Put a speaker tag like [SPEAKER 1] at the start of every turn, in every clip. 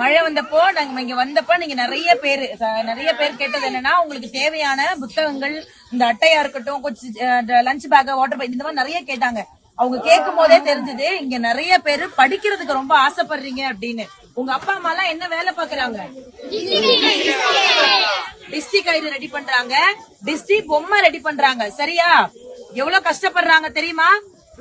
[SPEAKER 1] மழை வந்தப்போ நாங்க இங்க வந்தப்போ நீங்க நிறைய பேர் நிறைய பேர் கேட்டது என்னன்னா உங்களுக்கு தேவையான புத்தகங்கள் இந்த அட்டையா இருக்கட்டும் கொஞ்சம் லஞ்ச் பேக் வாட்டர் பேக் இந்த மாதிரி நிறைய கேட்டாங்க. அவங்க கேட்கும் போதே தெரிஞ்சது இங்க நிறைய பேரு படிக்கிறதுக்கு ரொம்ப ஆசைப்படுறீங்க அப்படின்னு. உங்க அப்பா அம்மா எல்லாம் என்ன வேலை பாக்குறாங்க டிஸ்டி கயிறு ரெடி பண்றாங்க. டிஸ்டி பொம்மை ரெடி பண்றாங்க. சரியா? எவ்வளவு கஷ்டப்படுறாங்க தெரியுமா?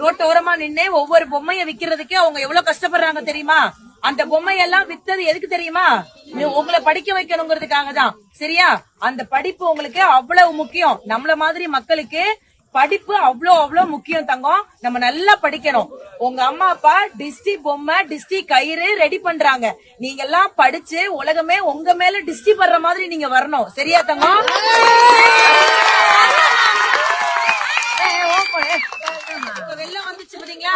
[SPEAKER 1] ரோட்டு ஓரமா நின்னு ஒவ்வொரு பொம்மைய விக்கிறதுக்கு அவங்க எவ்வளவு கஷ்டப்படுறாங்க தெரியுமா? அந்த பொம்மையெல்லாம் வித்தது எதுக்கு தெரியுமா? நீ- உங்களை படிக்க வைக்கணுங்கிறதுக்காக தான். சரியா? அந்த படிப்பு உங்களுக்கு அவ்வளவு முக்கியம். நம்மள மாதிரி மக்களுக்கு படிப்பு அவ்வளோ அவ்வளோ முக்கியம் தங்கம். நம்ம நல்லா படிக்கணும். உங்க அம்மா அப்பா டிஸ்டி பொம்மை டிஸ்டி கயிறு ரெடி பண்றாங்க. நீங்க எல்லாம் படிச்சு உலகமே உங்க மேல டிஸ்டி படுற மாதிரி நீங்க வரணும். சரியா தங்கம்? வெள்ளம் வந்துச்சு பாத்தீங்களா?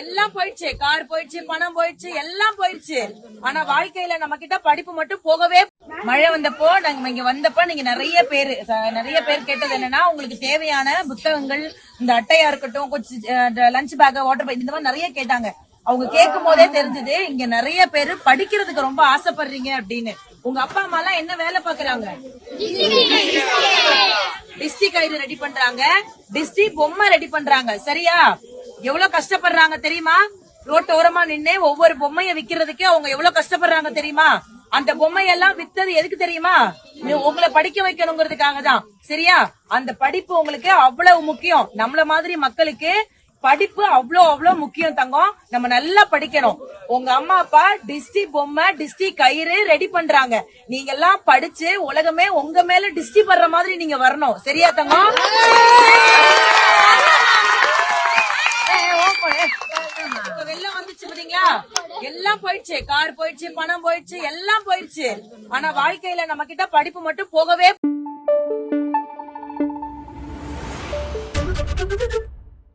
[SPEAKER 1] எல்லாம் போயிடுச்சு. கார் போயிடுச்சு பணம் போயிடுச்சு எல்லாம் போயிடுச்சு. ஆனா வாழ்க்கையில நம்ம கிட்ட படிப்பு மட்டும் போகவே மழை வந்தப்போ நாங்க இங்க வந்தப்போ நீங்க நிறைய பேர் நிறைய பேர் கேட்டது என்னன்னா உங்களுக்கு தேவையான புத்தகங்கள் இந்த அட்டையா இருக்கட்டும் கொஞ்சம் லஞ்ச் பேக் வாட்டர் பேக் இந்த மாதிரி நிறைய கேட்டாங்க. அவங்க கேட்கும் போதே தெரிஞ்சது இங்க நிறைய பேர் படிக்கிறதுக்கு ரொம்ப ஆசைப்படுறீங்க அப்படின்னு. உங்க அப்பா அம்மா எல்லாம் என்ன வேலை பாக்குறாங்க டிஸ்டி கயிறு ரெடி பண்றாங்க. டிஸ்டி பொம்மை ரெடி பண்றாங்க. சரியா? எவ்வளவு கஷ்டப்படுறாங்க தெரியுமா? ரோட்டோரமா நின்னு ஒவ்வொரு பொம்மைய விக்கிறதுக்கே அவங்க எவ்வளவு கஷ்டப்படுறாங்க தெரியுமா? அந்த பொம்மையெல்லாம் வித்தது எதுக்கு தெரியுமா? நீ- உங்களை படிக்க வைக்கணுங்கிறதுக்காக தான் சரியா? அந்த படிப்பு உங்களுக்கு அவ்வளவு முக்கியம். நம்மள மாதிரி மக்களுக்கு படிப்பு அவ்வளோ அவ்வளோ முக்கியம் தங்கம். நம்ம நல்லா படிக்கணும். உங்க அம்மா அப்பா டிஸ்டி பொம்மை டிஸ்டி கயிறு ரெடி பண்றாங்க. நீங்க எல்லாம் படிச்சு உலகமே உங்க மேல டிஸ்டி படுற மாதிரி நீங்க வரணும். சரியா தங்கம்? வெள்ளம் வந்துச்சு பாத்தீங்களா? எல்லாம் போயிடுச்சு. கார் போயிடுச்சு பணம் போயிடுச்சு எல்லாம் போயிடுச்சு. ஆனா வாழ்க்கையில நம்ம கிட்ட படிப்பு மட்டும் போகவே